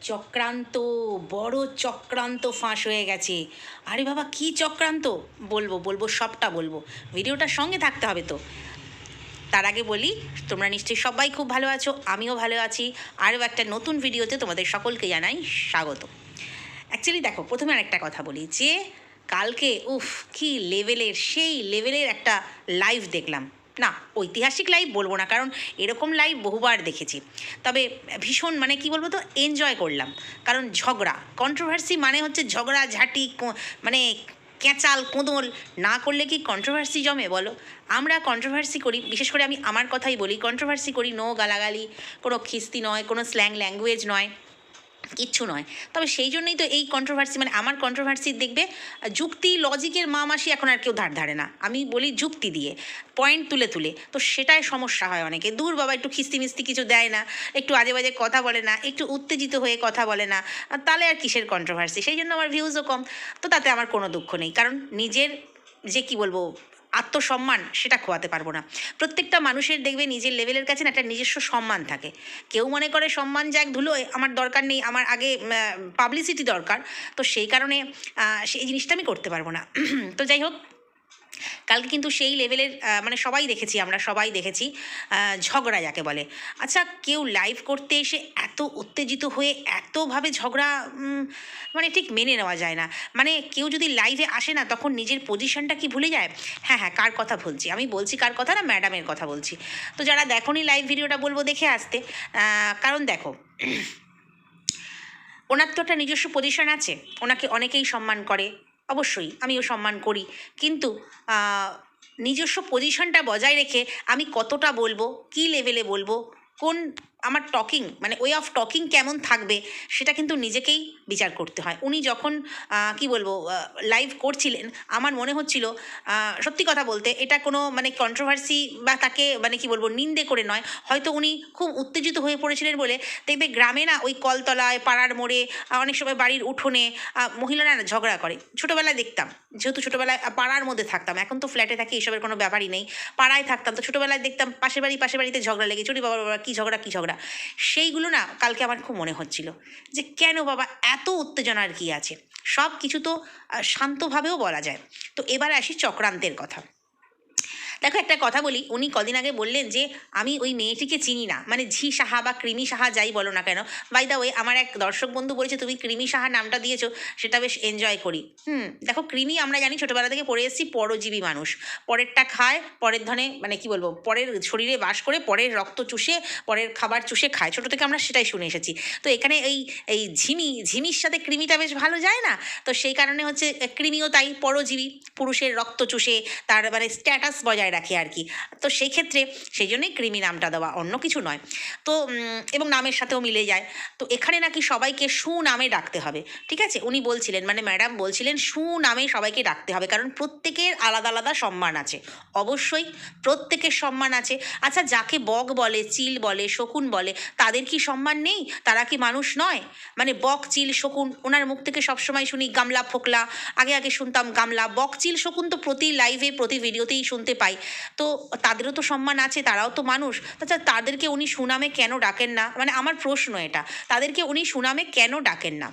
চক্রান্ত, বড় চক্রান্ত ফাঁস হয়ে গেছে। আরে বাবা, কি চক্রান্ত? বলব বলব, সবটা বলব। ভিডিওটার সঙ্গে থাকতে হবে তো। তার আগে বলি, তোমরা নিশ্চয়ই সবাই খুব ভালো আছো, আমিও ভালো আছি। আরও একটা নতুন ভিডিওতে তোমাদের সকলকে জানাই স্বাগত। অ্যাকচুয়ালি দেখো, প্রথমে আরেকটা কথা বলি যে, কালকে, উফ, কি লেভেলের সেই লেভেলের একটা লাইভ দেখলাম। না, ঐতিহাসিক লাইভ বলব না, কারণ এরকম লাইভ বহুবার দেখেছি। তবে ভীষণ মানে কি বলব তো এনজয় করলাম। কারণ ঝগড়া কন্ট্রোভার্সি মানে হচ্ছে ঝগড়া, ঝাঁটি মানে ক্যাঁচাল কোঁদল, না করলে কি কন্ট্রোভার্সি জমে বলো? আমরা কন্ট্রোভার্সি করি, বিশেষ করে আমি আমার কথাই বলি কন্ট্রোভার্সি করি নো গালাগালি, কোনো খিস্তি নয়, কোনো স্ল্যাং ল্যাঙ্গুয়েজ নয়। কিচ্ছু নয়। তবে সেই জন্যই তো এই কন্ট্রোভার্সি মানে আমার কন্ট্রোভার্সি দেখবে, যুক্তি লজিকের মা মাসি এখন আর কেউ ধার ধারে না। আমি বলি যুক্তি দিয়ে পয়েন্ট তুলে তুলে। তো সেটাই সমস্যা হয় অনেকে। দূর বাবা, একটু খিস্তি মিস্তি কিছু দেয় না, একটু আজে বাজে কথা বলে না, একটু উত্তেজিত হয়ে কথা বলে না তাহলে আর কিসের কন্ট্রোভার্সি সেই জন্য আমার ভিউজও কম। তো তাতে আমার কোনো দুঃখ নেই। কারণ নিজের যে কি বলব আত্মসম্মান সেটা খোয়াতে পারব না। প্রত্যেকটা মানুষের দেখবে নিজের লেভেলের কাছে না একটা নিজস্ব সম্মান থাকে। কেউ মনে করে সম্মান যাক, ধুলো আমার দরকার নেই, আমার আগে পাবলিসিটি দরকার। তো সেই কারণে সেই জিনিসটা আমি করতে পারব না। তো যাই হোক কালকে কিন্তু সেই লেভেলের মানে সবাই দেখেছি, আমরা সবাই দেখেছি ঝগড়া যাকে বলে। আচ্ছা কেউ লাইভ করতে এসে এত উত্তেজিত হয়ে এতভাবে ঝগড়া মানে ঠিক মেনে নেওয়া যায় না। মানে কেউ যদি লাইভে আসে না, তখন নিজের পজিশনটা কি ভুলে যায়? হ্যাঁ হ্যাঁ কার কথা বলছি? আমি বলছি কার কথা না ম্যাডামের কথা বলছি। তো যারা দেখোনি লাইভ ভিডিওটা বলব দেখে আসতে কারণ দেখো, ওনার তো একটা নিজস্ব পজিশন আছে, ওনাকে অনেকেই সম্মান করে। অবশ্যই আমিও সম্মান করি। কিন্তু নিজস্ব পজিশনটা বজায় রেখে আমি কতটা বলব, কী লেভেলে বলব, কোন আমার টকিং মানে ওয়ে অফ টকিং কেমন থাকবে, সেটা কিন্তু নিজেকেই বিচার করতে হয়। উনি যখন কি বলব লাইভ করছিলেন, আমার মনে হচ্ছিল সত্যি কথা বলতে এটা কোনো মানে কন্ট্রোভার্সি বা তাকে মানে কি বলব, নিন্দে করে নয়। হয়তো উনি খুব উত্তেজিত হয়ে পড়েছিলেন বলে দেখবে গ্রামে না ওই কলতলায়, পাড়ার মোড়ে অনেক সময় বাড়ির উঠোনে মহিলারা না ঝগড়া করে। ছোটোবেলায় দেখতাম, যেহেতু ছোটোবেলায় পাড়ার মধ্যে থাকতাম, এখন তো ফ্ল্যাটে থাকি, এসবের কোনো ব্যাপারই নেই। পাড়ায় থাকতাম, তো ছোটোবেলায় দেখতাম, পাশের বাড়ি, পাশের বাড়িতে ঝগড়া লেগে চুরি বাবা বাবা, কী ঝগড়া কী ঝগড়া? সেইগুলো না কালকে আমার খুব মনে হচ্ছিল যে কেন বাবা এত উত্তেজনার কি আছে? সব কিছু তো শান্তভাবেও বলা যায়। তো এবার আসি চক্রান্তের কথা। দেখো একটা কথা বলি, উনি কদিন আগে বললেন যে, আমি ওই মেয়েটিকে চিনি না। মানে ঝি সাহা বা কৃমি সাহা যাই বলো না কেন। বাই দা ওয়ে আমার এক দর্শক বন্ধু বলেছে, তুমি কৃমি সাহা নামটা দিয়েছ, সেটা বেশ এনজয় করি। হুম, দেখো কৃমি আমরা জানি ছোটোবেলা থেকে পড়ে এসেছি, পরজীবী মানুষ। পরেরটা খায়, পরের ধনে মানে কি বলব, পরের শরীরে বাস করে, পরের রক্ত চুষে, পরের খাবার চুষে খায়। ছোটো থেকে আমরা সেটাই শুনে এসেছি। তো এখানে এই এই ঝিমি, ঝিমির সাথে কৃমিটা বেশ ভালো যায় না? তো সেই কারণে হচ্ছে, কৃমিও তাই পরজীবী, পুরুষের রক্ত চুষে, তার মানে স্ট্যাটাস বজায় রাখে আর কি। তো সেই ক্ষেত্রে সেই জন্যই কৃমি নামটা দেওয়া অন্য কিছু নয়। তো এবং নামের সাথেও মিলে যায়। তো এখানে নাকি সবাইকে সুনামে ডাকতে হবে, ঠিক আছে? উনি বলছিলেন মানে ম্যাডাম বলছিলেন সুনামে সবাইকে ডাকতে হবে, কারণ প্রত্যেকের আলাদা আলাদা সম্মান আছে। অবশ্যই প্রত্যেকের সম্মান আছে। আচ্ছা যাকে বক বলে, চিল বলে, শকুন বলে, তাদের কি সম্মান নেই? তারা কি মানুষ নয়? মানে বক, চিল, শকুন, ওনার মুখ থেকে সবসময় শুনি গামলা, ফোকলা, আগে আগে শুনতাম গামলা, বক, চিল, শকুন তো প্রতি লাইভে প্রতি ভিডিওতেই শুনতে পাই। তো তাদেরও তো সম্মান আছে, তারাও তো মানুষ। আচ্ছা তাদেরকে উনি সুনামে কেন ডাকেন না? মানে আমার প্রশ্ন এটা, তাদেরকে উনি সুনামে কেন ডাকেন না?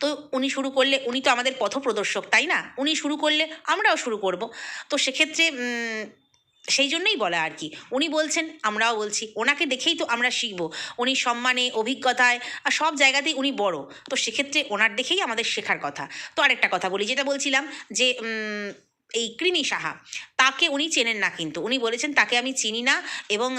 তো উনি শুরু করলে, উনি তো আমাদের পথপ্রদর্শক, তাই না? উনি শুরু করলে আমরাও শুরু করব। তো সেক্ষেত্রে সেই জন্যই বলা আর কি। উনি বলছেন, আমরাও বলছি। ওনাকে দেখেই তো আমরা শিখব। উনি সম্মানে, অভিজ্ঞতায়, আর সব জায়গাতেই উনি বড়। তো সেক্ষেত্রে ওনার দেখেই আমাদের শেখার কথা। তো আরেকটা কথা বলি, যেটা বলছিলাম যে এই কৃমি সাহা তাকে উনি চেনেন না কিন্তু। উনি বলেছেন, তাকে আমি চিনি না এবং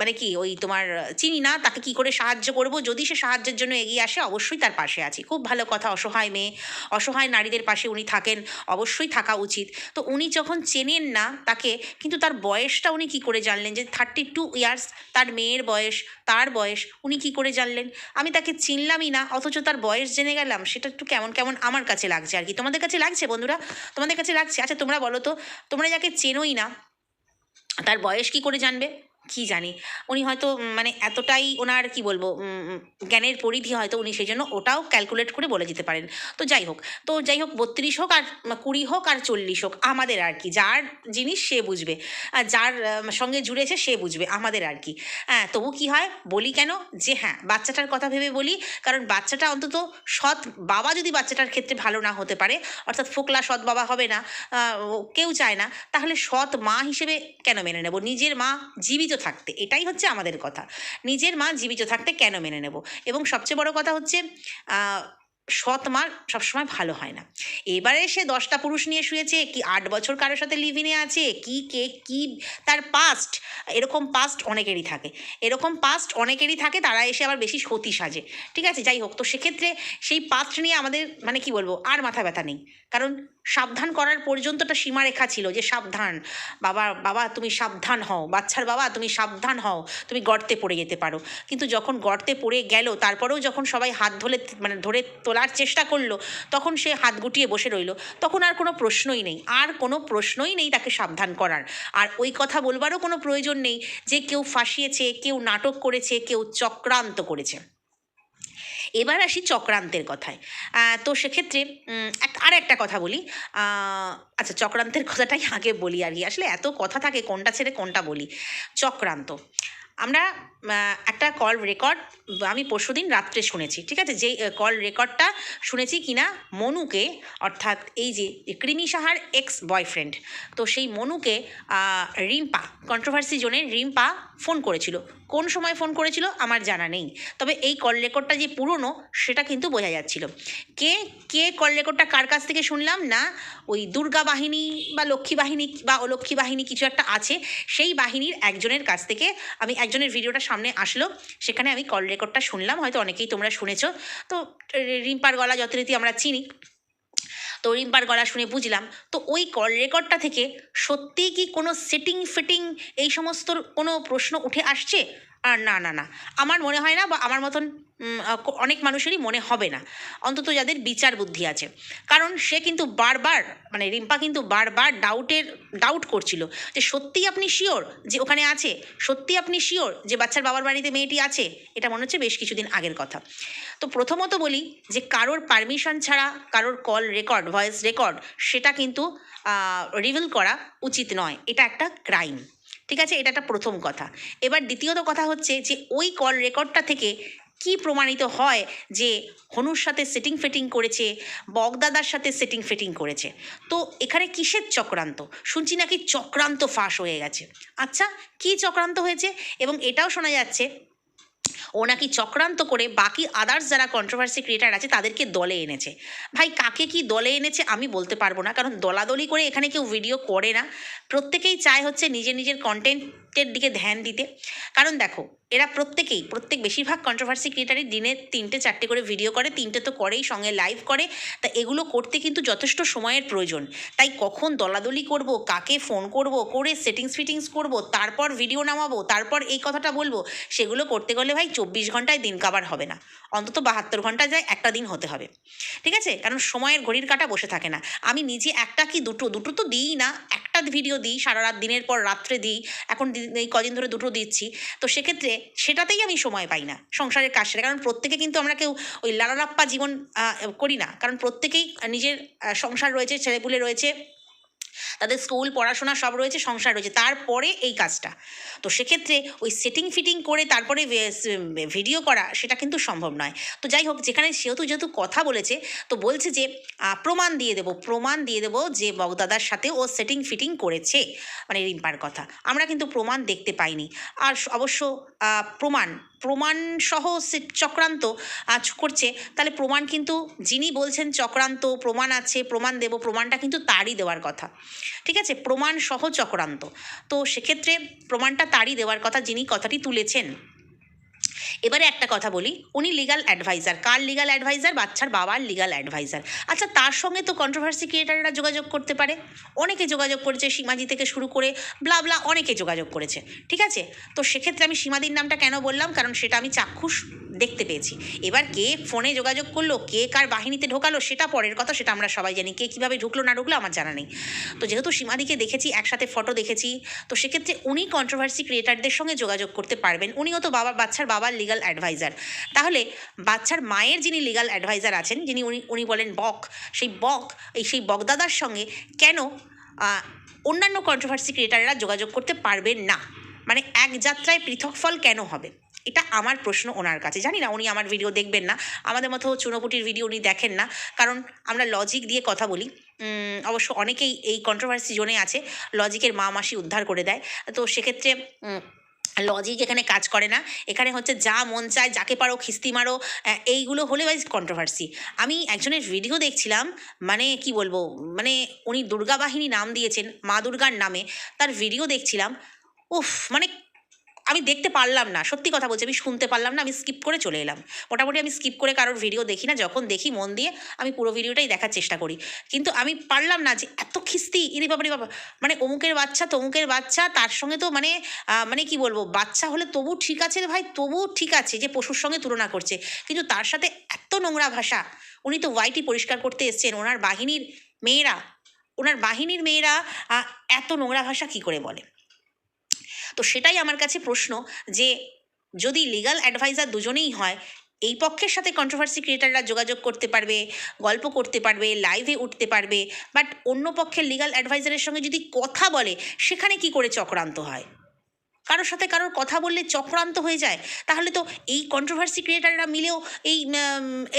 মানে কি, ওই তোমার, চিনি না, তাকে কি করে সাহায্য করব? যদি সে সাহায্যের জন্য এগিয়ে আসে, অবশ্যই তার পাশে আছি। খুব ভালো কথা, অসহায় মেয়ে। অসহায় নারীদের পাশে উনি থাকেন, অবশ্যই থাকা উচিত। তো উনি যখন চেনেন না তাকে, কিন্তু তার বয়সটা উনি কি করে জানলেন যে থার্টি টু ইয়ার্স তার মেয়ের বয়স, তার বয়স, উনি কি করে জানলেন? আমি তাকে চিনলামই না, অথচ তার বয়স জেনে গেলাম, সেটা একটু কেমন কেমন আমার কাছে লাগছে আর কি। তোমাদের কাছে লাগছে বন্ধুরা? তোমাদের কাছে লাগছে? আচ্ছা তোমরা বলো তো তোমরা যাকে চেনোই না তার বয়স কি করে জানবে? কি জানি। উনি হয়তো মানে এতটাই ওনার, কি বলব জ্ঞানের পরিধি হয়তো উনি সেই জন্য ওটাও ক্যালকুলেট করে বলে যেতে পারেন। তো যাই হোক, তো যাই হোক, বত্রিশ হোক আর কুড়ি হোক আর চল্লিশ হোক, আমাদের আর কি, যার জিনিস সে বুঝবে। আর যার সঙ্গে জুড়েছে সে বুঝবে, আমাদের আর কি। হ্যাঁ তবু কি হয়, বলি কেন যে হ্যাঁ বাচ্চাটার কথা ভেবে বলি, কারণ বাচ্চাটা অন্তত সৎ বাবা যদি বাচ্চাটার ক্ষেত্রে ভালো না হতে পারে, অর্থাৎ ফোকলা সৎ বাবা হবে না কেউ চায় না, তাহলে সৎ মা হিসেবে কেন মেনে নেব? নিজের মা জীবিত থাকতে। এটাই হচ্ছে আমাদের কথা। নিজের মা জীবিত থাকতে কেন মেনে নেব? এবং সবচেয়ে বড় কথা হচ্ছে সৎ মা সবসময় ভালো হয় না। এবারে সে দশটা পুরুষ নিয়ে শুয়েছে, কি আট বছর কারোর সাথে লিভিনে আছে, কি, কে, কি, তার পাস্ট এরকম পাস্ট অনেকেরই থাকে। এরকম পাস্ট অনেকেরই থাকে, তারা এসে আবার বেশি সতী সাজে। ঠিক আছে? যাই হোক, তো সেক্ষেত্রে সেই পাস্ট নিয়ে আমাদের মানে কি বলব? আর মাথা ব্যথা নেই। কারণ সাবধান করার পর্যন্তটা সীমারেখা ছিল যে সাবধান। বাবা বাবা, তুমি সাবধান হও। বাচ্চার বাবা, তুমি সাবধান হও। তুমি গর্তে পড়ে যেতে পারো। কিন্তু যখন গর্তে পড়ে গেল, তারপরেও যখন সবাই হাত ধরে মানে ধরে তোলার চেষ্টা করল, তখন সে হাত গুটিয়ে বসে রইল। তখন আর কোনো প্রশ্নই নেই। আর কোনো প্রশ্নই নেই তাকে সাবধান করার। আর ওই কথা বলবারও কোনো প্রয়োজন নেই যে কেউ ফাঁসিয়েছে, কেউ নাটক করেছে, কেউ চক্রান্ত করেছে। এবার আসি চক্রান্তের কথায়। তো সেক্ষেত্রে আর একটা কথা বলি। আচ্ছা চক্রান্তের কথাটাই আগে বলি আর কি। আসলে এত কথা থাকে কোনটা ছেড়ে কোনটা বলি। চক্রান্ত। আমরা একটা কল রেকর্ড আমি পরশুদিন রাত্রে শুনেছি, ঠিক আছে? যেই কল রেকর্ডটা শুনেছি কিনা? মনুকে, অর্থাৎ এই যে কৃমি সাহার এক্স বয়ফ্রেন্ড তো সেই মনুকে রিম্পা কন্ট্রোভার্সি জোনে রিম্পা ফোন করেছিল। কোন সময় ফোন করেছিল? আমার জানা নেই। তবে এই কল রেকর্ডটা যে পুরনো, সেটা কিন্তু বোঝা যাচ্ছিল। কে কে কল রেকর্ডটা কার কাছ থেকে শুনলাম? না, ওই দুর্গা বাহিনী বা লক্ষ্মী বাহিনী বা অলক্ষ্মী বাহিনী কিছু একটা আছে, সেই বাহিনীর একজনের কাছ থেকে আমি একজনের ভিডিওটা সামনে আসলো। সেখানে আমি কল রেকর্ডটা শুনলাম, হয়তো অনেকেই তোমরা শুনেছো। তো রিম্পার গলা যথারীতি আমরা চিনি। তো, রিম্পার গলা শুনে বুঝলাম। তো, ওই কল রেকর্ডটা থেকে সত্যিই কি কোনো সেটিং ফিটিং এই সমস্ত কোনো প্রশ্ন উঠে আসছে? আর না না না। আমার মনে হয় না বা আমার মতন অনেক মানুষেরই মনে হবে না। অন্তত যাদের বিচার বুদ্ধি আছে। কারণ সে কিন্তু বারবার মানে রিম্পা কিন্তু বারবার ডাউটের ডাউট করছিল। যে সত্যিই আপনি শিওর যে ওখানে আছে? সত্যি আপনি শিওর যে বাচ্চার বাবার বাড়িতে মেয়েটি আছে? এটা মনে হচ্ছে বেশ কিছুদিন আগের কথা। তো প্রথমত বলি যে কারোর পারমিশন ছাড়া, কারোর কল রেকর্ড ভয়েস রেকর্ড সেটা কিন্তু রিভিল করা উচিত নয়। এটা একটা ক্রাইম ঠিক আছে? এটা একটা প্রথম কথা। এবার দ্বিতীয়ত কথা হচ্ছে যে, ওই কল রেকর্ডটা থেকে কি প্রমাণিত হয় যে, হনুর সাথে সেটিং ফিটিং করেছে, বগদাদার সাথে সেটিং ফিটিং করেছে? তো এখানে কিসের চক্রান্ত? শুনছি নাকি চক্রান্ত ফাঁস হয়ে গেছে। আচ্ছা কি চক্রান্ত হয়েছে? এবং এটাও শোনা যাচ্ছে ও নাকি চক্রান্ত করে বাকি আদার্স যারা কন্ট্রোভার্সি ক্রিয়েটার আছে তাদেরকে দলে এনেছে। ভাই, কাকে কি দলে এনেছে আমি বলতে পারব না, কারণ দলাদলি করে এখানে কেউ ভিডিও করে না। প্রত্যেকেই চায় হচ্ছে নিজের নিজের কন্টেন্টের দিকে ধ্যান দিতে। কারণ দেখো এরা প্রত্যেকেই, প্রত্যেক বেশিরভাগ কন্ট্রোভার্সি ক্রিয়েটারই দিনে তিনটে, চারটে করে ভিডিও করে, তিনটে তো করেই সঙ্গে লাইভ করে। তা এগুলো করতে কিন্তু যথেষ্ট সময়ের প্রয়োজন। তাই কখন দলাদলি করব, কাকে ফোন করব, করে সেটিংস ফিটিংস করব, তারপর ভিডিও নামাবো, তারপর এই কথাটা বলব, সেগুলো করতে গেলে ভাই চব্বিশ ঘন্টায় দিন কাবার হবে না। অন্তত বাহাত্তর ঘণ্টা যায়, একটা দিন হতে হবে। ঠিক আছে? কারণ সময়ের ঘড়ির কাটা বসে থাকে না। আমি নিজে একটা কি দুটো দুটো তো দিই না, একটা ভিডিও দিই, সারা রাত দিনের পর রাত্রে দিই, এখন এই কদিন ধরে দুটো দিচ্ছি। তো সেক্ষেত্রে সেটাতেই আমি সময় পাই না, সংসারের কাজ সেটা। কারণ প্রত্যেকে কিন্তু আমরা কেউ ওই লালারাপ্পা জীবন করি না। কারণ প্রত্যেকেই নিজের সংসার রয়েছে, ছেলেপুলে রয়েছে তাদের স্কুল পড়াশোনা সব রয়েছে, সংসার রয়েছে, তারপরে এই কাজটা। তো সেক্ষেত্রে ওই সেটিং ফিটিং করে তারপরে ভিডিও করা সেটা কিন্তু সম্ভব নয়। তো যাই হোক, যেখানে সেহেতু যেহেতু কথা বলেছে, তো বলছে যে প্রমাণ দিয়ে দেবো, প্রমাণ দিয়ে দেবো যে বগদাদার সাথে ও সেটিং ফিটিং করেছে। মানে রিম্পার কথা। আমরা কিন্তু প্রমাণ দেখতে পাইনি। আর অবশ্য প্রমাণ প্রমাণ সহ সে- চক্রান্ত আজ করছে। তাহলে প্রমাণ কিন্তু যিনি বলছেন চক্রান্ত, প্রমাণ আছে, প্রমাণ দেব, প্রমাণটা কিন্তু তারই দেওয়ার কথা। ঠিক আছে? প্রমাণ সহ চক্রান্ত। তো সেক্ষেত্রে প্রমাণটা তারই দেওয়ার কথা যিনি কথাটি তুলেছেন। এবারে একটা কথা বলি, উনি লিগাল অ্যাডভাইজার কার লিগাল অ্যাডভাইজার বাচ্চার বাবার লিগাল অ্যাডভাইজার আচ্ছা তার সঙ্গে তো কন্ট্রোভার্সি ক্রিয়েটাররা যোগাযোগ করতে পারে। অনেকে যোগাযোগ করেছে সীমাজি থেকে শুরু করে ব্লাবলা ব্লা অনেকে যোগাযোগ করেছে। ঠিক আছে? তো সেক্ষেত্রে আমি সীমাদির নামটা কেন বললাম? কারণ সেটা আমি চাক্ষুষ দেখতে পেয়েছি। এবার কে ফোনে যোগাযোগ করল, কে কার বাহিনীতে ঢোকালো, সেটা পরের কথা, সেটা আমরা সবাই জানি। কে কীভাবে ঢুকলো, না ঢুকলো, আমার জানা নেই। তো যেহেতু সীমাদিকে দেখেছি, একসাথে ফটো দেখেছি, তো সেক্ষেত্রে উনি কন্ট্রোভার্সি ক্রিয়েটারদের সঙ্গে যোগাযোগ করতে পারবেন। উনিও তো বাবা, বাচ্চার বাবার লিগাল অ্যাডভাইজার তাহলে বাচ্চার মায়ের যিনি লিগাল অ্যাডভাইজার আছেন, যিনি উনি উনি বলেন বক, সেই বক, এই সেই বকদাদার সঙ্গে কেন অন্যান্য কন্ট্রোভার্সি ক্রিয়েটাররা যোগাযোগ করতে পারবেন না? মানে এক যাত্রায় পৃথক ফল কেন হবে? এটা আমার প্রশ্ন ওনার কাছে। জানি না উনি আমার ভিডিও দেখবেন না। আমাদের মতো চুনোপুটির ভিডিও উনি দেখেন না। কারণ আমরা লজিক দিয়ে কথা বলি। অবশ্য অনেকেই এই কন্ট্রোভার্সি জোনে আছে। লজিকের মা মাসি উদ্ধার করে দেয়। তো সেক্ষেত্রে লজিক এখানে কাজ করে না। এখানে হচ্ছে যা মন চায়, যাকে পারো খিস্তি মারো এইগুলো হলে ভাই কন্ট্রোভার্সি আমি একজনের ভিডিও দেখছিলাম মানে কি বলব মানে উনি দুর্গা বাহিনী নাম দিয়েছেন, মা দুর্গার নামে। তার ভিডিও দেখছিলাম। উফ মানে আমি দেখতে পারলাম না, সত্যি কথা বলছি, আমি শুনতে পারলাম না, আমি স্কিপ করে চলে এলাম। মোটামুটি আমি স্কিপ করে কারোর ভিডিও দেখি না, যখন দেখি মন দিয়ে আমি পুরো ভিডিওটাই দেখার চেষ্টা করি। কিন্তু আমি পারলাম না যে এত খিস্তি, ইরে বাবারে বাবা মানে অমুকের বাচ্চা, তমুকের বাচ্চা, তার সঙ্গে তো মানে মানে কি বলব, বাচ্চা হলে তবু ঠিক আছে ভাই, তবু ঠিক আছে যে পশুর সঙ্গে তুলনা করছে। কিন্তু তার সাথে এত নোংরা ভাষা, উনি তো ওয়াইটি পরিষ্কার করতে এসছেন, ওনার বাহিনীর মেয়েরা, ওনার বাহিনীর মেয়েরা এত নোংরা ভাষা কি করে বলে? তো সেটাই আমার কাছে প্রশ্ন যে যদি লিগাল অ্যাডভাইজার দুজনেই হয়, এই পক্ষের সাথে কন্ট্রোভার্সি ক্রিয়েটাররা যোগাযোগ করতে পারবে, গল্প করতে পারবে লাইভে উঠতে পারবে বাট অন্য পক্ষের লিগাল অ্যাডভাইজারের সঙ্গে যদি কথা বলে, সেখানে কি করে চক্রান্ত হয়? কারোর সাথে কারোর কথা বললে চক্রান্ত হয়ে যায়, তাহলে তো এই কন্ট্রোভার্সি ক্রিয়েটাররা মিলেও এই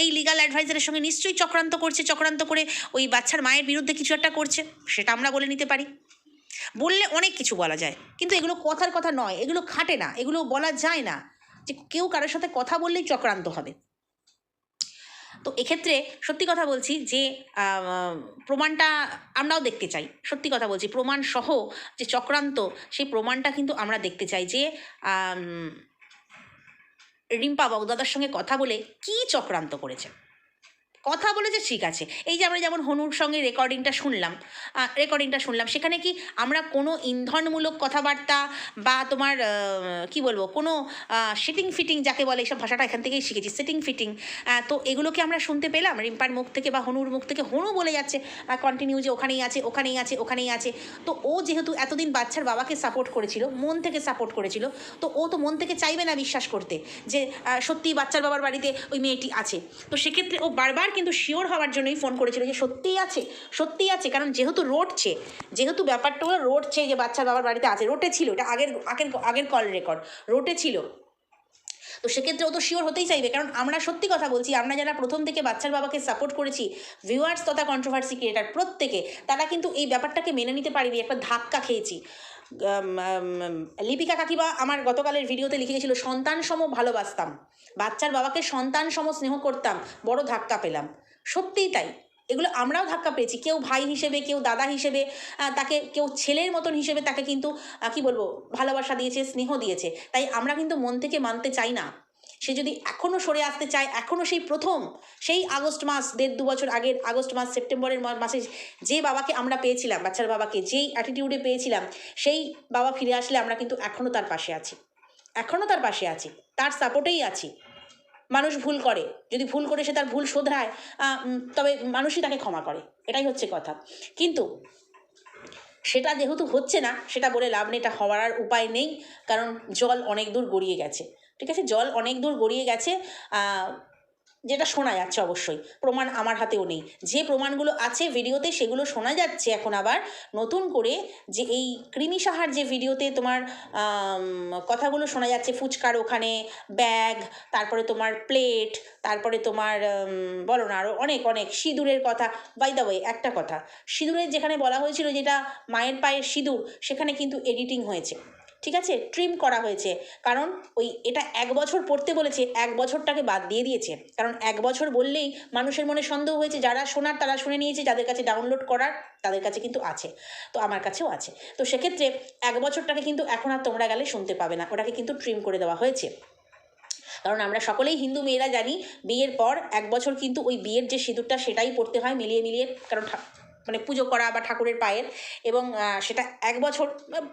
এই লিগাল অ্যাডভাইজারের সঙ্গে নিশ্চয়ই চক্রান্ত করছে, চক্রান্ত করে ওই বাচ্চার মায়ের বিরুদ্ধে কিছু একটা করছে, সেটা আমরা বলে নিতে পারি। বললে অনেক কিছু বলা যায়। কিন্তু এগুলো কথার কথা নয়, এগুলো খাটে না, এগুলো বলা যায় না। যে কেউ কারোর সাথে কথা বললেই চক্রান্ত হবে। তো এক্ষেত্রে সত্যি কথা বলছি যে প্রমাণটা আমরাও দেখতে চাই। সত্যি কথা বলছি, প্রমাণ সহ যে চক্রান্ত, সেই প্রমাণটা কিন্তু আমরা দেখতে চাই যে রিম্পা বগদাদার সঙ্গে কথা বলে কি চক্রান্ত করেছে। কথা বলেছে ঠিক আছে। এই যে আমরা যেমন হনুর সঙ্গে রেকর্ডিংটা শুনলাম রেকর্ডিংটা শুনলাম সেখানে কি আমরা কোনো ইন্ধনমূলক কথাবার্তা বা তোমার কি বলব কোনো সিটিং ফিটিং যাকে বলে এইসব ভাষাটা এখান থেকেই শিখেছি সিটিং ফিটিং তো এগুলোকে আমরা শুনতে পেলাম? রিম্পার মুখ থেকে বা হনুর মুখ থেকে হনু বলে যাচ্ছে কন্টিনিউ যে ওখানেই আছে ওখানেই আছে ওখানেই আছে। তো ও যেহেতু এতদিন বাচ্চার বাবাকে সাপোর্ট করেছিল মন থেকে সাপোর্ট করেছিল তো ও তো মন থেকে চাইবে না বিশ্বাস করতে যে আহ, সত্যিই বাচ্চার বাবার বাড়িতে ওই মেয়েটি আছে। তো সেক্ষেত্রে ও বারবার কিন্তু শিওর হওয়ার জন্যই ফোন করেছিল যে সত্যিই আছে সত্যিই আছে, কারণ যেহেতু রটছে, যেহেতু ব্যাপারটা হলো রটছে যে বাচ্চার বাবার বাড়িতে আছে, রোটে ছিল, এটা আগের আগের আগের কল রেকর্ড রোটে ছিল। তো সেক্ষেত্রে ও তো শিওর হতেই চাইবে, কারণ আমরা সত্যি কথা বলছি, আমরা যারা প্রথম থেকে বাচ্চার বাবাকে সাপোর্ট করেছি ভিউয়ার্স তথা কন্ট্রোভার্সি ক্রিয়েটার প্রত্যেকে, তারা কিন্তু এই ব্যাপারটাকে মেনে নিতে পারিনি, একটা ধাক্কা খেয়েছি। লিপিকা কাকিবা আমার গতকালের ভিডিওতে লিখে গেছিল সন্তান সম ভালোবাসতাম। বাচ্চার বাবাকে সন্তান সম স্নেহ করতাম। বড় ধাক্কা পেলাম। সত্যিই তাই। এগুলো আমরাও ধাক্কা পেয়েছি। কেউ ভাই হিসেবে, কেউ দাদা হিসেবে তাকে, কেউ ছেলের মতন হিসেবে তাকে কিন্তু কি বলব, ভালোবাসা দিয়েছে, স্নেহ দিয়েছে। তাই আমরা কিন্তু মন থেকে মানতে চাই না। সে যদি এখনও সরে আসতে চায় এখনও সেই প্রথম, সেই আগস্ট মাস, দেড় দু বছর আগের আগস্ট মাস, সেপ্টেম্বরের মাসে যে বাবাকে আমরা পেয়েছিলাম, বাচ্চার বাবাকে, যেই অ্যাটিটিউডে পেয়েছিলাম, সেই বাবা ফিরে আসলে আমরা কিন্তু এখনও তার পাশে আছি। এখনও তার পাশে আছি, তার সাপোর্টেই আছি। মানুষ ভুল করে, যদি ভুল করে সে তার ভুল শোধরায় তবে মানুষই তাকে ক্ষমা করে, এটাই হচ্ছে কথা। কিন্তু সেটা যেহেতু হচ্ছে না, সেটা বলে লাভ নেই, এটা হওয়ার আর উপায় নেই, কারণ জল অনেক দূর গড়িয়ে গেছে। ঠিক আছে? জল অনেক দূর গড়িয়ে গেছে যেটা শোনা যাচ্ছে অবশ্যই। প্রমাণ আমার হাতেও নেই। যে প্রমাণগুলো আছে ভিডিওতে সেগুলো শোনা যাচ্ছে এখন আবার। নতুন করে যে এই কৃমি সাহার যে ভিডিওতে তোমার কথাগুলো শোনা যাচ্ছে, ফুচকার ওখানে ব্যাগ, তারপরে তোমার প্লেট, তারপরে তোমার বলো না আরও অনেক অনেক সিঁদুরের কথা। বাই দ্য ওয়ে একটা কথা। সিঁদুরের যেখানে বলা হয়েছিল যেটা মায়ের পায়ের সিঁদুর, সেখানে কিন্তু এডিটিং হয়েছে। ঠিক আছে? ট্রিম করা হয়েছে। কারণ ওই এটা এক বছর পড়তে বলেছে, এক বছরটাকে বাদ দিয়ে দিয়েছে। কারণ এক বছর বললেই মানুষের মনে সন্দেহ হয়েছে, যারা শোনার তারা শুনে নিয়েছে, যাদের কাছে ডাউনলোড করার তাদের কাছে কিন্তু আছে। তো আমার কাছেও আছে। তো সেক্ষেত্রে এক বছরটাকে কিন্তু এখন আর তোমরা গেলে শুনতে পাবে না। ওটাকে কিন্তু ট্রিম করে দেওয়া হয়েছে। কারণ আমরা সকলেই হিন্দু মেয়েরা জানি, বিয়ের পর এক বছর কিন্তু ওই বিয়ের যে সিঁদুরটা সেটাই পড়তে হয় মিলিয়ে মিলিয়ে। কারণ মানে পুজো করা বা ঠাকুরের পায়ের এবং সেটা এক বছর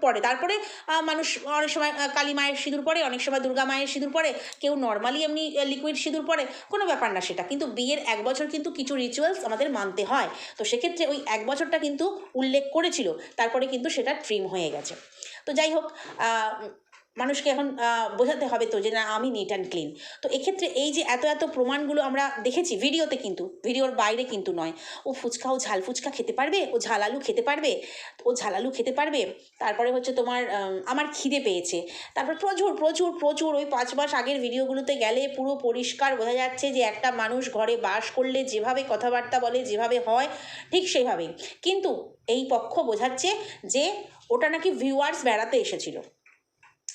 পরে। তারপরে মানুষ অনেক সময় কালী মায়ের সিঁদুর পরে, অনেক সময় দুর্গা মায়ের সিঁদুর পরে, কেউ নর্মালি এমনি লিকুইড সিঁদুর পরে, কোনো ব্যাপার না সেটা। কিন্তু বিয়ের এক বছর কিন্তু কিছু রিচুয়ালস আমাদের মানতে হয়। তো সেক্ষেত্রে ওই এক বছরটা কিন্তু উল্লেখ করেছিল। তারপরে কিন্তু সেটা ট্রিম হয়ে গেছে। তো যাই হোক মানুষকে এখন বোঝাতে হবে তো যে না, আমি নিট অ্যান্ড ক্লিন তো এক্ষেত্রে এই যে এত এত প্রমাণগুলো আমরা দেখেছি ভিডিওতে কিন্তু, ভিডিওর বাইরে কিন্তু নয়। ও ফুচকা, ও ঝাল ফুচকা খেতে পারবে, ও ঝাল আলু খেতে পারবে, ও ঝাল আলু খেতে পারবে, তারপরে হচ্ছে তোমার আমার খিদে পেয়েছে। তারপর প্রচুর প্রচুর প্রচুর ওই পাঁচ মাস আগের ভিডিওগুলোতে গেলে পুরো পরিষ্কার বোঝা যাচ্ছে যে একটা মানুষ ঘরে বাস করলে যেভাবে কথাবার্তা বলে, যেভাবে হয়, ঠিক সেইভাবেই। কিন্তু এই পক্ষ বোঝাচ্ছে যে ওটা নাকি ভিউয়ার্স বেড়াতে এসেছিল।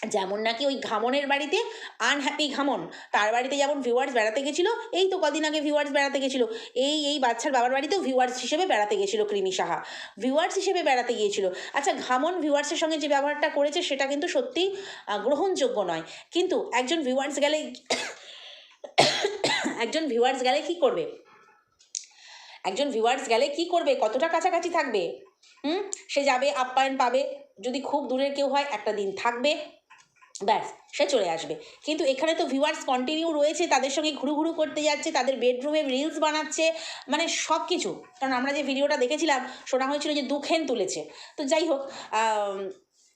যেমন নাকি ওই ঘামনের বাড়িতে আনহ্যাপি ঘামন তার বাড়িতে যেমন ভিউয়ার্স বেড়াতে গেছিল এই তো কদিন আগে ভিউয়ার্স বেড়াতে গেছিল এই এই বাচ্চার বাবার বাড়িতেও ভিউয়ার্স হিসেবে বেড়াতে গেছিল কৃমি সাহা ভিউয়ার্স হিসেবে বেড়াতে গিয়েছিল। আচ্ছা ঘামন ভিউয়ার্সের সঙ্গে যে ব্যবহারটা করেছে সেটা কিন্তু সত্যিই আহ, গ্রহণযোগ্য নয়। কিন্তু একজন ভিউয়ার্স গেলে একজন ভিউয়ার্স গেলে কি করবে? একজন ভিউয়ার্স গেলে কি করবে? কতটা কাছাকাছি থাকবে? হুম? সে যাবে আপ্যায়ন পাবে। যদি খুব দূরের কেউ হয় একটা দিন থাকবে। ব্যাস, সে চলে আসবে। কিন্তু এখানে তো ভিউয়ার্স কন্টিনিউ রয়েছে, তাদের সঙ্গে ঘুরু ঘুরু করতে যাচ্ছে, তাদের বেডরুমে রিলস বানাচ্ছে মানে সব কিছু কারণ আমরা যে ভিডিওটা দেখেছিলাম, শোনা হয়েছিল যে দুখেন তুলেছে। তো যাই হোক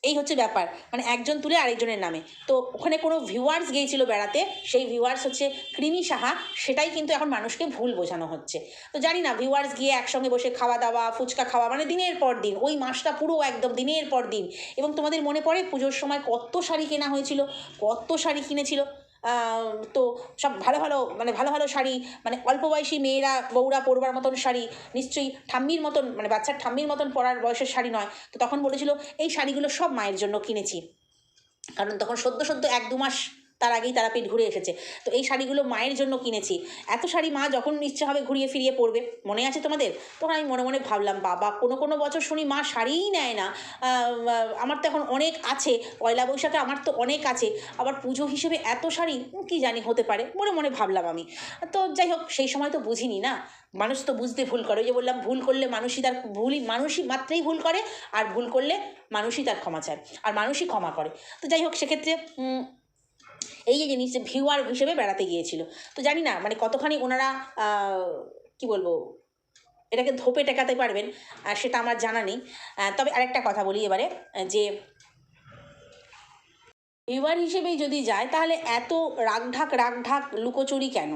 এই হচ্ছে ব্যাপার। মানে একজন তুলে আরেকজনের নামে। তো ওখানে কোনো ভিউয়ার্স গিয়েছিল বেড়াতে, সেই ভিউয়ার্স হচ্ছে কৃমি সাহা, সেটাই কিন্তু এখন মানুষকে ভুল বোঝানো হচ্ছে। তো জানি না ভিউয়ার্স গিয়ে একসঙ্গে বসে খাওয়া দাওয়া ফুচকা খাওয়া মানে দিনের পর দিন, ওই মাসটা পুরো একদম দিনের পর দিন। এবং তোমাদের মনে পড়ে পুজোর সময় কত শাড়ি কেনা হয়েছিল, কত শাড়ি কিনেছিল? তো সব ভালো ভালো মানে ভালো ভালো শাড়ি মানে অল্প বয়সী মেয়েরা, বউরা পরবার মতন শাড়ি, নিশ্চয়ই ঠাম্মির মতন মানে বাচ্চার ঠাম্মির মতন পরার বয়সের শাড়ি নয়। তো তখন বলেছিল, এই শাড়িগুলো সব মায়ের জন্য কিনেছি। কারণ তখন সদ্য সদ্য এক দু মাস তার আগেই তারাপীঠ ঘুরে এসেছে। তো এই শাড়িগুলো মায়ের জন্য কিনেছি। এত শাড়ি মা যখন ইচ্ছে হবে ঘুরিয়ে ফিরিয়ে পরবে, মনে আছে তোমাদের? তখন আমি মনে মনে ভাবলাম, বাবা, কোনো কোনো বছর শুনি মা শাড়িই নেয় না। আমার তো এখন অনেক আছে, পয়লা বৈশাখে আমার তো অনেক আছে। আবার পুজো হিসেবে এত শাড়ি কি জানি হতে পারে, মনে মনে ভাবলাম আমি। তো যাই হোক, সেই সময় তো বুঝিনি না? মানুষ তো বুঝতে ভুল করে। ওই যে বললাম, ভুল করলে মানুষই তার ভুলই, মানুষই মাত্রেই ভুল করে, আর ভুল করলে মানুষই তার ক্ষমা চায়, আর মানুষই ক্ষমা করে। তো যাই হোক, সেক্ষেত্রে এই যে জিনিস ভিউয়ার হিসেবে বেড়াতে গিয়েছিল। তো জানি না মানে কতখানি ওনারা কি বলব, এটাকে ধোপে টেকাতে পারবেন সেটা আমার জানা নেই। তবে আরেকটা কথা বলি এবারে যে ভিউয়ার হিসেবেই যদি যায়, তাহলে এত রাগঢাক রাগঢাক লুকোচুরি কেন?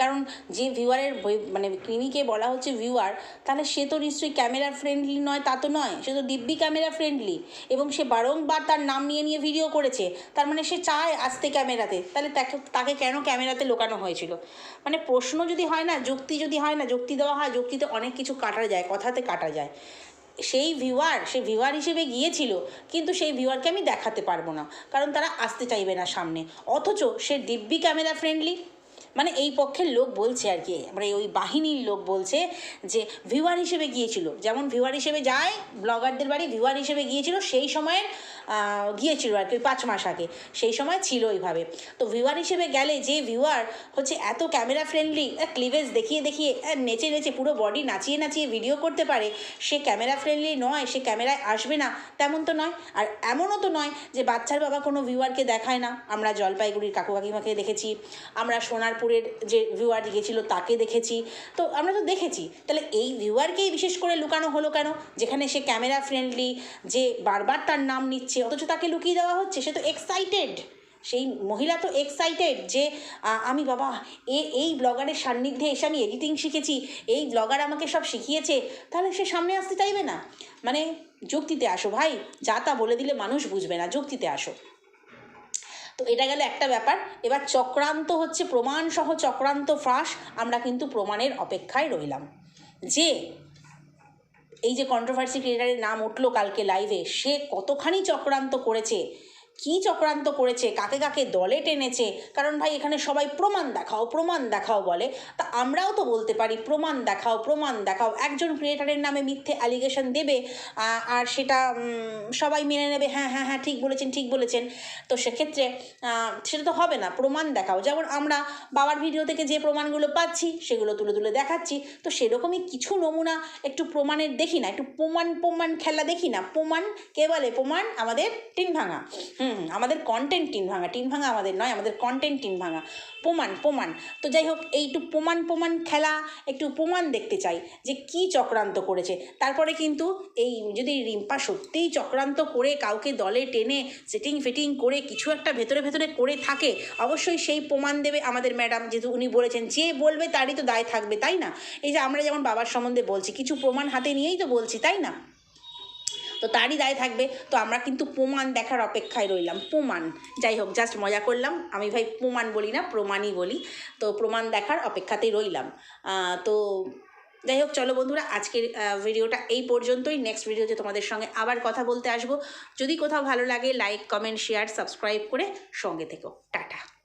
কারণ যে ভিউয়ারের মানে ক্রিমিকে বলা হচ্ছে ভিউয়ার তাহলে সে তো নিশ্চয়ই ক্যামেরা ফ্রেন্ডলি নয়, তা তো নয়। সে তো দিব্যি ক্যামেরা ফ্রেন্ডলি এবং সে বারংবার তার নাম নিয়ে নিয়ে ভিডিও করেছে। তার মানে সে চায় আসতে ক্যামেরাতে তাহলে তাকে তাকে কেন ক্যামেরাতে লোকানো হয়েছিল? মানে প্রশ্ন যদি হয় না, যুক্তি যদি হয় না, যুক্তি দেওয়া হয়, যুক্তিতে অনেক কিছু কাটা যায়, কথাতে কাটা যায়। সেই ভিউয়ার সে ভিউয়ার হিসেবে গিয়েছিল, কিন্তু সেই ভিউয়ারকে আমি দেখাতে পারব না। কারণ তারা আসতে চাইবে না সামনে। অথচ সে দিব্যি ক্যামেরা ফ্রেন্ডলি মানে এই পক্ষের লোক বলছে আর কি মানে ওই বাহিনীর লোক বলছে যে ভিউয়ার হিসেবে গিয়েছিল। যেমন ভিউয়ার হিসেবে যায় ব্লগারদের বাড়ি ভিউয়ার হিসেবে গিয়েছিল, সেই সময়ের গিয়েছিল আর কি, পাঁচ মাস আগে। সেই সময় ছিল ওইভাবে তো ভিউয়ার হিসেবে গেলে যে ভিউয়ার হচ্ছে এত ক্যামেরা ফ্রেন্ডলি ক্লিভেজ দেখিয়ে দেখিয়ে নেচে নেচে পুরো বডি নাচিয়ে নাচিয়ে ভিডিও করতে পারে, সে ক্যামেরা ফ্রেন্ডলি নয়, সে ক্যামেরায় আসবে না, তেমন তো নয়। আর এমনও তো নয় যে বাচ্চার বাবা কোনো ভিউয়ারকে দেখায় না। আমরা জলপাইগুড়ির কাকু কাকিমাকে দেখেছি, আমরা সোনারপুরের যে ভিউয়ার গিয়েছিল তাকে দেখেছি। তো আমরা তো দেখেছি। তাহলে এই ভিউয়ারকেই বিশেষ করে লুকানো হলো কেন? যেখানে সে ক্যামেরা ফ্রেন্ডলি যে বারবার তার নাম নিচ্ছে অথচ তাকে লুকিয়ে দেওয়া হচ্ছে, সে তো এক্সাইটেড সেই মহিলা তো এক্সাইটেড যে আমি বাবা, এ, এই ব্লগারের সান্নিধ্যে এসে আমি এডিটিং শিখেছি, এই ব্লগার আমাকে সব শিখিয়েছে, তাহলে সে সামনে আসতে চাইবে না? মানে যুক্তিতে আসো ভাই, যা তা বলে দিলে মানুষ বুঝবে না, যুক্তিতে আসো। তো এটা গেল একটা ব্যাপার, এবার চক্রান্ত হচ্ছে, প্রমাণ সহ চক্রান্ত ফাঁস, আমরা কিন্তু প্রমাণের অপেক্ষায় রইলাম। যে এই যে কন্ট্রোভার্সি ক্রিয়েটারের নাম উঠল কালকে লাইভে সে কতখানি চক্রান্ত করেছে? কী চক্রান্ত করেছে, কাকে কাকে দলে টেনেছে? কারণ ভাই, এখানে সবাই প্রমাণ দেখাও প্রমাণ দেখাও বলে। তা আমরাও তো বলতে পারি, প্রমাণ দেখাও প্রমাণ দেখাও। একজন ক্রিয়েটারের নামে মিথ্যে অ্যালিগেশন দেবে আর সেটা সবাই মেনে নেবে হ্যাঁ হ্যাঁ হ্যাঁ ঠিক বলেছেন ঠিক বলেছেন। তো সেক্ষেত্রে সেটা তো হবে না, প্রমাণ দেখাও। যেমন আমরা বাবার ভিডিও থেকে যে প্রমাণগুলো পাচ্ছি, সেগুলো তুলে তুলে দেখাচ্ছি। তো সেরকমই কিছু নমুনা একটু প্রমাণের দেখি না, একটু প্রমাণ প্রমাণ খেলা দেখি না। প্রমাণ কে বলে? প্রমাণ আমাদের টিন ভাঙা হুম, আমাদের কন্টেন্ট টিন ভাঙা টিন ভাঙা আমাদের নয়, আমাদের কন্টেন্ট টিন ভাঙা। প্রমাণ প্রমাণ। তো যাই হোক এইটু প্রমাণ প্রমাণ খেলা, একটু প্রমাণ দেখতে চাই যে কি চক্রান্ত করেছে। তারপরে কিন্তু এই যদি রিম্পা সত্যিই চক্রান্ত করে কাউকে দলে টেনে সেটিং ফিটিং করে কিছু একটা ভেতরে ভেতরে করে থাকে, অবশ্যই সেই প্রমাণ দেবে আমাদের ম্যাডাম যেহেতু উনি বলেছেন, যে বলবে তারই তো দায় থাকবে, তাই না? এই যে আমরা যেমন বাবার সম্বন্ধে বলছি, কিছু প্রমাণ হাতে নিয়েই তো বলছি, তাই না? তো তারই দায় থাকবে। তো আমরা কিন্তু প্রমাণ দেখার অপেক্ষায় রইলাম। প্রমাণ। যাই হোক জাস্ট মজা করলাম। আমি ভাই প্রমাণ বলি না, প্রমাণই বলি। তো প্রমাণ দেখার অপেক্ষাতেই রইলাম। তো যাই হোক, চলো বন্ধুরা, আজকের ভিডিওটা এই পর্যন্তই। নেক্সট ভিডিওতে তোমাদের সঙ্গে আবার কথা বলতে আসব। যদি কোথাও ভালো লাগে লাইক কমেন্ট শেয়ার সাবস্ক্রাইব করে সঙ্গে থেকো। টাটা।